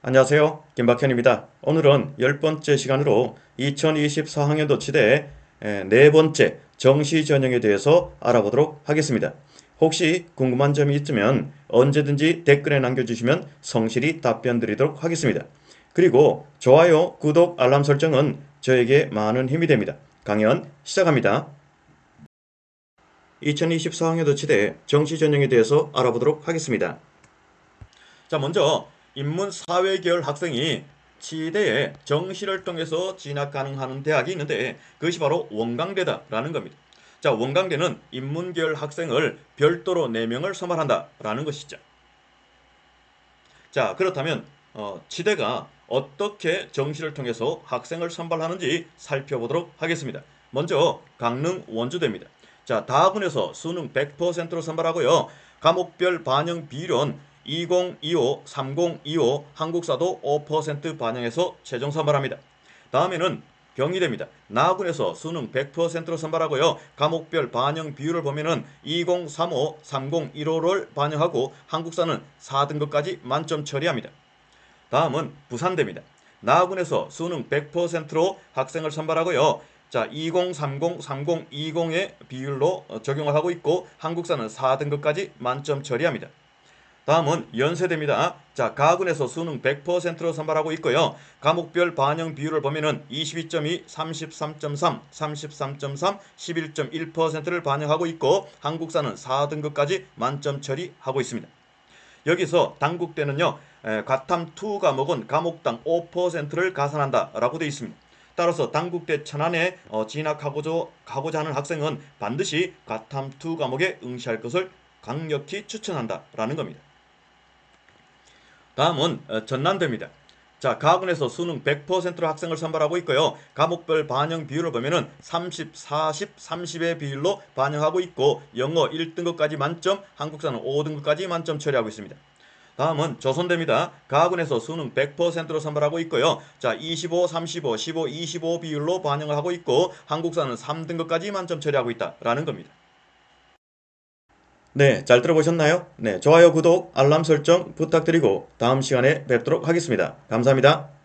안녕하세요. 김박현입니다. 오늘은 열 번째 시간으로 2024학년도 치대 에, 네 번째 정시 전형에 대해서 알아보도록 하겠습니다. 혹시 궁금한 점이 있으면 언제든지 댓글에 남겨주시면 성실히 답변 드리도록 하겠습니다. 그리고 좋아요, 구독, 알람 설정은 저에게 많은 힘이 됩니다. 강연 시작합니다. 2024학년도 치대 정시 전형에 대해서 알아보도록 하겠습니다. 자, 먼저 인문 사회 계열 학생이 치대에 정시를 통해서 진학 가능한 대학이 있는데 그것이 바로 원광대다라는 겁니다. 자, 원광대는 인문 계열 학생을 별도로 4명을 선발한다라는 것이죠. 자, 그렇다면 어, 치대가 어떻게 정시를 통해서 학생을 선발하는지 살펴보도록 하겠습니다. 먼저 강릉 원주대입니다. 자, 다학원에서 수능 100%로 선발하고요. 과목별 반영 비율은 2025, 3025, 한국사도 5% 반영해서 최종 선발합니다. 다음에는 경희대입니다. 나군에서 수능 100%로 선발하고요. 과목별 반영 비율을 보면은 2035, 3015를 반영하고 한국사는 4등급까지 만점 처리합니다. 다음은 부산대입니다. 나군에서 수능 100%로 학생을 선발하고요. 자, 2030, 3020의 비율로 어, 적용을 하고 있고 한국사는 4등급까지 만점 처리합니다. 다음은 연세대입니다. 자, 가군에서 수능 100%로 선발하고 있고요. 과목별 반영 비율을 보면은 22.2, 33.3, 33.3, 11.1%를 반영하고 있고 한국사는 4등급까지 만점 처리하고 있습니다. 여기서 당국대는요, 에, 과탐 2 과목은 과목당 5%를 가산한다라고 되어 있습니다. 따라서 당국대 천안에 어, 진학하고자 하는 학생은 반드시 과탐 2 과목에 응시할 것을 강력히 추천한다라는 겁니다. 다음은 어, 전남대입니다. 자, 가군에서 수능 100%로 학생을 선발하고 있고요. 과목별 반영 비율을 보면은 30, 40, 30의 비율로 반영하고 있고 영어 1등급까지 만점, 한국사는 5등급까지 만점 처리하고 있습니다. 다음은 조선대입니다. 가군에서 수능 100%로 선발하고 있고요. 자, 25, 35, 15, 25 비율로 반영을 하고 있고 한국사는 3등급까지 만점 처리하고 있다라는 겁니다. 네, 잘 들어보셨나요? 네, 좋아요, 구독, 알람 설정 부탁드리고 다음 시간에 뵙도록 하겠습니다. 감사합니다.